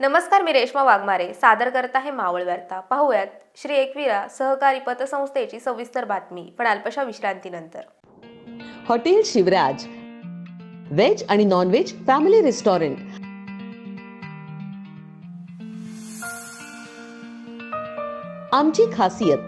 नमस्कार मी रेश्मा वाघमारे. सादर करत आहे मावळ वार्ता. पाहूयात श्री एकविरा सहकारी पतसंस्थेची सविस्तर बातमी पण अल्पशा विश्रांतीनंतर. हॉटेल शिवराज. व्हेज आणि नॉन व्हेज फॅमिली रेस्टॉरंट. आमची खासियत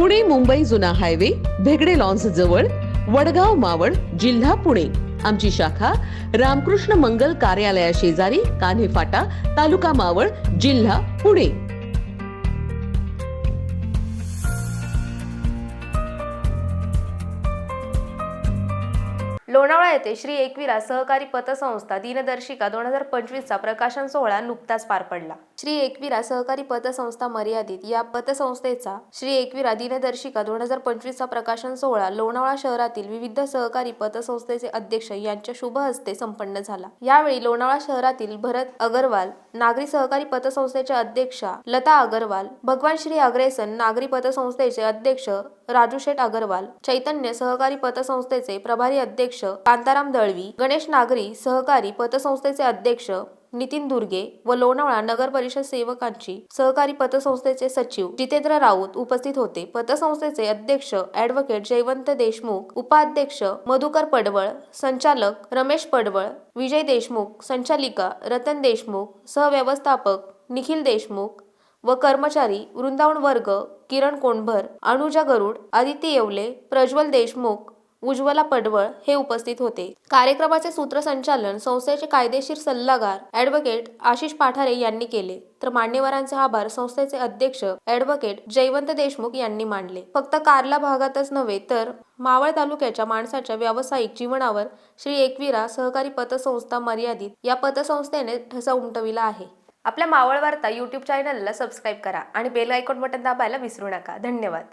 पुणे मुंबई जुना हायवे भेगडे लॉन्स जवळ वडगाव मावळ जिल्हा पुणे. आमची शाखा रामकृष्ण मंगल कार्यालया शेजारी कान्हे फाटा तालुका मावळ जिल्हा पुणे. लोणावळा येथे श्री एकविरा सहकारी पतसंस्था दिनदर्शिका दोन हजार पंचवीसचा प्रकाशन सोहळा नुकताच पार पडला. श्री एकविरा सहकारी पतसंस्था मर्यादित. या पतसंस्थेचा श्री एकविरा दिनदर्शिका दोन हजार पंचवीसचा प्रकाशन सोहळा लोणावळा शहरातील विविध सहकारी पतसंस्थेचे अध्यक्ष यांच्या शुभ हस्ते संपन्न झाला. यावेळी लोणावळा शहरातील भरत अगरवाल नागरी सहकारी पतसंस्थेच्या अध्यक्षा लता अगरवाल भगवान श्री अग्रेसन नागरी पतसंस्थेचे अध्यक्ष राजू शेठ अगरवाल चैतन्य सहकारी पतसंस्थेचे प्रभारी अध्यक्ष कांताराम दळवी गणेश नागरी सहकारी पतसंस्थेचे अध्यक्ष नितीन दुर्गे व लोणावळा नगर परिषद सेवकांची सहकारी पतसंस्थेचे सचिव जितेंद्र राऊत उपस्थित होते. पतसंस्थेचे अध्यक्ष ॲडव्होकेट जयवंत देशमुख उपाध्यक्ष मधुकर पडवळ संचालक रमेश पडवळ विजय देशमुख संचालिका रतन देशमुख सहव्यवस्थापक निखिल देशमुख व कर्मचारी वृंदावन वर्ग किरण कोंडभर अनुजा गरुड आदित्य येवले प्रज्वल देशमुख उज्ज्वला पडवळ हे उपस्थित होते. कार्यक्रमाचे सूत्रसंचालन संस्थेचे कायदेशीर सल्लागार ॲडव्होकेट आशिष पाठारे यांनी केले. तर मान्यवरांचे आभार संस्थेचे अध्यक्ष ॲडव्होकेट जयवंत देशमुख यांनी मांडले फक्त कारला भागातच नव्हे तर मावळ तालुक्याच्या माणसाच्या व्यावसायिक जीवनावर श्री एकविरा सहकारी पतसंस्था मर्यादित या पतसंस्थेने ठसा उमटविला आहे. आपल्या मावळ वार्ता यूट्यूब चॅनलला सबस्क्राईब करा आणि बेल आयकॉन बटन दाबायला विसरू नका. धन्यवाद.